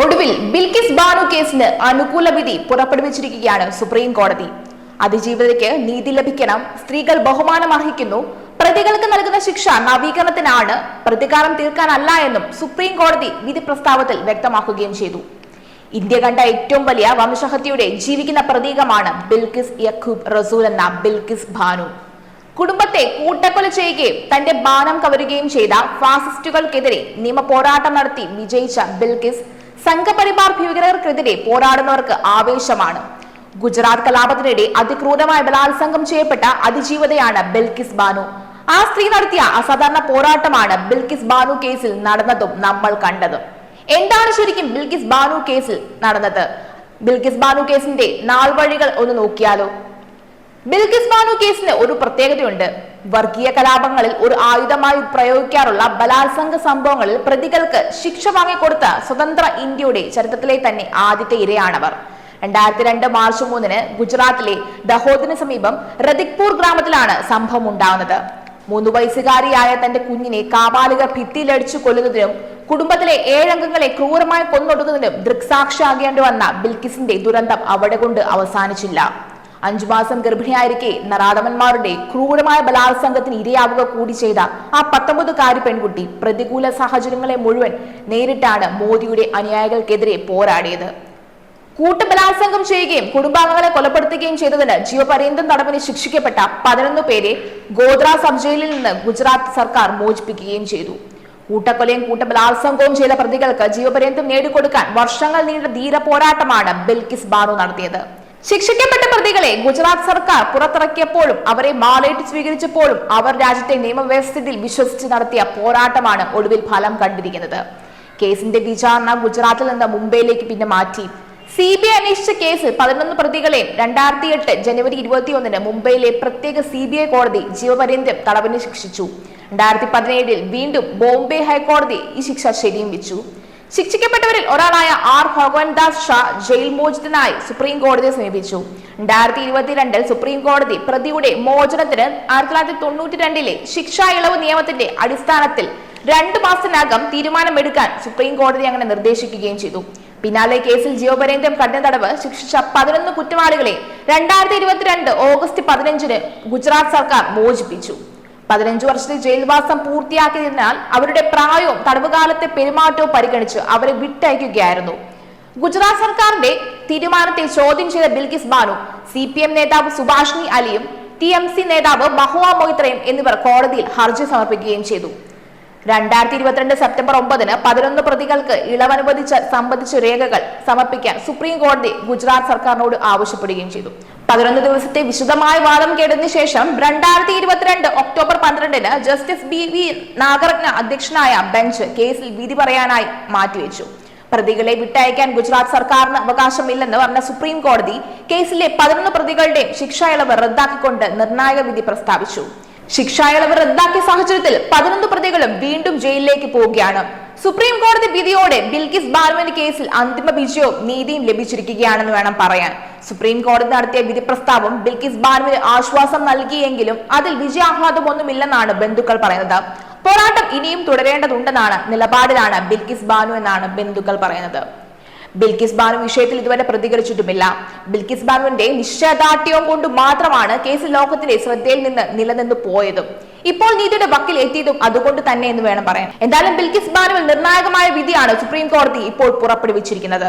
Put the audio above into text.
ഒടുവിൽ ബിൽക്കിസ് ബാനു കേസിന് അനുകൂല വിധി പുറപ്പെടുവിച്ചിരിക്കുകയാണ് സുപ്രീം കോടതി. അതിജീവിതയ്ക്ക് നീതി ലഭിക്കണം സ്ത്രീകൾ ബഹുമാനം അർഹിക്കുന്നു പ്രതികൾക്ക് നൽകുന്ന ശിക്ഷ നവീകരണത്തിനാണ് പ്രതികാരം തീർക്കാനല്ല എന്നും സുപ്രീം കോടതി വിധി പ്രസ്താവത്തിൽ വ്യക്തമാക്കുകയും ചെയ്തു. ഇന്ത്യ കണ്ട ഏറ്റവും വലിയ വംശഹത്യയുടെ ജീവിക്കുന്ന പ്രതീകമാണ് ബിൽക്കിസ് യഖൂബ് റസൂൽ എന്ന ബിൽക്കിസ് ഭാനു കുടുംബത്തെ കൂട്ടക്കൊല ചെയ്യുകയും തന്റെ ബാനം കവരുകയും ചെയ്ത ഫാസിസ്റ്റുകൾക്കെതിരെ നിയമ പോരാട്ടം നടത്തി വിജയിച്ച ബിൽക്കിസ് സംഘപരിവാർ ഭീകരർക്കെതിരെ പോരാടുന്നവർക്ക് ആവേശമാണ്. ഗുജറാത്ത് കലാപത്തിനിടെ അതിക്രൂരമായ ബലാത്സംഗം ചെയ്യപ്പെട്ട അതിജീവതയാണ് ബിൽക്കിസ് ബാനു. ആ സ്ത്രീ നടത്തിയ അസാധാരണ പോരാട്ടമാണ് ബിൽക്കിസ് ബാനു കേസിൽ നടന്നതും നമ്മൾ കണ്ടതും. എന്താണ് ശരിക്കും ബിൽക്കിസ് ബാനു കേസിൽ നടന്നത്? ബിൽക്കിസ് ബാനു കേസിന്റെ നാൾ വഴികൾ ഒന്ന് നോക്കിയാലോ? ബിൽക്കിസ് ബാനു കേസിന് ഒരു പ്രത്യേകതയുണ്ട്. വർഗീയ കലാപങ്ങളിൽ ഒരു ആയുധമായി പ്രയോഗിക്കാറുള്ള ബലാത്സംഗ സംഭവങ്ങളിൽ പ്രതികൾക്ക് ശിക്ഷ വാങ്ങിക്കൊടുത്ത സ്വതന്ത്ര ഇന്ത്യയുടെ ചരിത്രത്തിലെ തന്നെ ആദ്യത്തെ ഇരയാണവർ. രണ്ടായിരത്തി രണ്ട് മാർച്ച് മൂന്നിന് ഗുജറാത്തിലെ ദഹോദിന് സമീപം റദിക്പൂർ ഗ്രാമത്തിലാണ് സംഭവം ഉണ്ടാകുന്നത് മൂന്ന് വയസ്സുകാരിയായ തന്റെ കുഞ്ഞിനെ കാപാലികർ ഭിത്തിയിലടിച്ചു കൊല്ലുന്നതിനും കുടുംബത്തിലെ ഏഴംഗങ്ങളെ ക്രൂരമായി കൊന്നൊടുക്കുന്നതിനും ദൃക്സാക്ഷിയാകേണ്ടി വന്ന ബിൽക്കിസിന്റെ ദുരന്തം അവിടെ കൊണ്ട് അവസാനിച്ചില്ല. അഞ്ചു മാസം ഗർഭിണിയായിരിക്കെ നറാടവന്മാരുടെ ക്രൂരമായ ബലാത്സംഗത്തിന് ഇരയാവുക കൂടി ചെയ്ത ആ പത്തൊമ്പതുകാരി പെൺകുട്ടി പ്രതികൂല സാഹചര്യങ്ങളെ മുഴുവൻ നേരിട്ടാണ് മോദിയുടെ അനുയായികൾക്കെതിരെ പോരാടിയത്. കൂട്ടബലാത്സംഗം ചെയ്യുകയും കുടുംബാംഗങ്ങളെ കൊലപ്പെടുത്തുകയും ചെയ്തതിന് ജീവപര്യന്തം തടവിന് ശിക്ഷിക്കപ്പെട്ട പതിനൊന്ന് പേരെ ഗോദ്ര സബ് ജയിലിൽ നിന്ന് ഗുജറാത്ത് സർക്കാർ മോചിപ്പിക്കുകയും ചെയ്തു. കൂട്ടക്കൊലയും കൂട്ടബലാത്സംഗവും ചെയ്ത പ്രതികൾക്ക് ജീവപര്യന്തം നേടിക്കൊടുക്കാൻ വർഷങ്ങൾ നീണ്ട ധീര പോരാട്ടമാണ് ബിൽക്കിസ് ബാനു നടത്തിയത്. ശിക്ഷിക്കപ്പെട്ട പ്രതികളെ ഗുജറാത്ത് സർക്കാർ പുറത്തിറക്കിയപ്പോഴും അവരെ മാലയിട്ട് സ്വീകരിച്ചപ്പോഴും അവർ രാജ്യത്തെ നിയമവ്യവസ്ഥയിൽ വിശ്വസിച്ച് നടത്തിയ പോരാട്ടമാണ് ഒടുവിൽ ഫലം കണ്ടിരിക്കുന്നത്. കേസിന്റെ വിചാരണ ഗുജറാത്തിൽ നിന്ന് മുംബൈയിലേക്ക് പിന്നെ മാറ്റി. സി ബി ഐ അന്വേഷിച്ച കേസിൽ പതിനൊന്ന് പ്രതികളെയും രണ്ടായിരത്തി എട്ട് ജനുവരി ഇരുപത്തിയൊന്നിന് മുംബൈയിലെ പ്രത്യേക സി ബി ഐ കോടതി ജീവപര്യന്തം തടവിന് ശിക്ഷിച്ചു. രണ്ടായിരത്തി പതിനേഴിൽ വീണ്ടും ബോംബെ ഹൈക്കോടതി ഈ ശിക്ഷ ശരിയും വെച്ചു. ശിക്ഷിക്കപ്പെട്ടവരിൽ ഒരാളായ ആർ ഭഗവൻദാസ് ഷാ ജയിൽ മോചിതനായി സുപ്രീം കോടതിയെ സമീപിച്ചു. രണ്ടായിരത്തി ഇരുപത്തിരണ്ടിൽ സുപ്രീം കോടതി പ്രതിയുടെ മോചനത്തിന് ആയിരത്തി തൊള്ളായിരത്തി തൊണ്ണൂറ്റി രണ്ടിലെ ശിക്ഷാ ഇളവ് നിയമത്തിന്റെ അടിസ്ഥാനത്തിൽ രണ്ടു മാസത്തിനകം തീരുമാനമെടുക്കാൻ സുപ്രീം കോടതി അങ്ങനെ നിർദ്ദേശിക്കുകയും ചെയ്തു. പിന്നാലെ കേസിൽ ജീവപര്യന്തം കഠിന തടവ് ശിക്ഷിച്ച പതിനൊന്ന് കുറ്റവാളികളെ രണ്ടായിരത്തി ഇരുപത്തിരണ്ട് ഓഗസ്റ്റ് പതിനഞ്ചിന് ഗുജറാത്ത് സർക്കാർ മോചിപ്പിച്ചു. പതിനഞ്ചു വർഷത്തെ ജയിൽവാസം പൂർത്തിയാക്കിയതിനാൽ അവരുടെ പ്രായവും തടവുകാലത്തെ പെരുമാറ്റവും പരിഗണിച്ച് അവരെ വിട്ടയക്കുകയായിരുന്നു. ഗുജറാത്ത് സർക്കാരിന്റെ തീരുമാനത്തെ ചോദ്യം ചെയ്ത Bilkis Bano C P M നേതാവ് സുഭാഷിണി അലിയും ടി എം സി നേതാവ് മഹുവ മൊയ്ത്രയും എന്നിവർ കോടതിയിൽ ഹർജി സമർപ്പിക്കുകയും ചെയ്തു. രണ്ടായിരത്തി ഇരുപത്തിരണ്ട് സെപ്റ്റംബർ ഒമ്പതിന് പതിനൊന്ന് പ്രതികൾക്ക് ഇളവനുവദിച്ച സംബന്ധിച്ച രേഖകൾ സമർപ്പിക്കാൻ സുപ്രീം കോടതി ഗുജറാത്ത് സർക്കാരിനോട് ആവശ്യപ്പെടുകയും ചെയ്തു. പതിനൊന്ന് ദിവസത്തെ വിശദമായ വാദം കേട്ടതിനു ശേഷം രണ്ടായിരത്തി ഇരുപത്തിരണ്ട് ഒക്ടോബർ പന്ത്രണ്ടിന് ജസ്റ്റിസ് ബി വി നാഗരത്ന അധ്യക്ഷനായ ബെഞ്ച് കേസിൽ വിധി പറയാനായി മാറ്റിവെച്ചു. പ്രതികളെ വിട്ടയക്കാൻ ഗുജറാത്ത് സർക്കാരിന് അവകാശമില്ലെന്ന് പറഞ്ഞ സുപ്രീം കോടതി കേസിലെ പതിനൊന്ന് പ്രതികളുടെ ശിക്ഷാ ഇളവ് റദ്ദാക്കിക്കൊണ്ട് നിർണായക വിധി പ്രസ്താവിച്ചു. ശിക്ഷാ ഇളവ് റദ്ദാക്കിയ സാഹചര്യത്തിൽ പതിനൊന്ന് പ്രതികളും വീണ്ടും ജയിലിലേക്ക് പോവുകയാണ്. സുപ്രീം കോടതി വിധിയോടെ ബിൽകിസ് ബാർമിന് കേസിൽ അന്തിമ വിജയവും നീതിയും ലഭിച്ചിരിക്കുകയാണെന്ന് വേണം പറയാൻ. സുപ്രീം കോടതി നടത്തിയ വിധി പ്രസ്താവം ബിൽകിസ് ബാർമിന് ആശ്വാസം നൽകിയെങ്കിലും അതിൽ വിജയാഹ്ലാദമൊന്നുമില്ലെന്നാണ് ബന്ധുക്കൾ പറയുന്നത്. പോരാട്ടം ഇനിയും തുടരേണ്ടതുണ്ടെന്നാണ് നിലപാടിലാണ് ബിൽകിസ് ബാനു എന്നാണ് ബന്ധുക്കൾ പറയുന്നത്. ബിൽക്കിസ് ബാനു വിഷയത്തിൽ ഇതുവരെ പ്രതികരിച്ചിട്ടുമില്ല. ബിൽക്കിസ് ബാനുവിന്റെ നിശ്ചയദാർഢ്യവും കൊണ്ട് മാത്രമാണ് കേസ് ലോകത്തിന്റെ ശ്രദ്ധയിൽ നിന്ന് നിലനിന്ന് പോയതും. ഇപ്പോൾ നീതിയുടെ വക്കിൽ എത്തിയതും അതുകൊണ്ട് തന്നെ എന്ന് വേണം പറയാൻ. എന്തായാലും ബിൽകിസ് ബാനുവിൽ നിർണായകമായ വിധിയാണ് സുപ്രീം കോടതി ഇപ്പോൾ പുറപ്പെടുവിച്ചിരിക്കുന്നത്.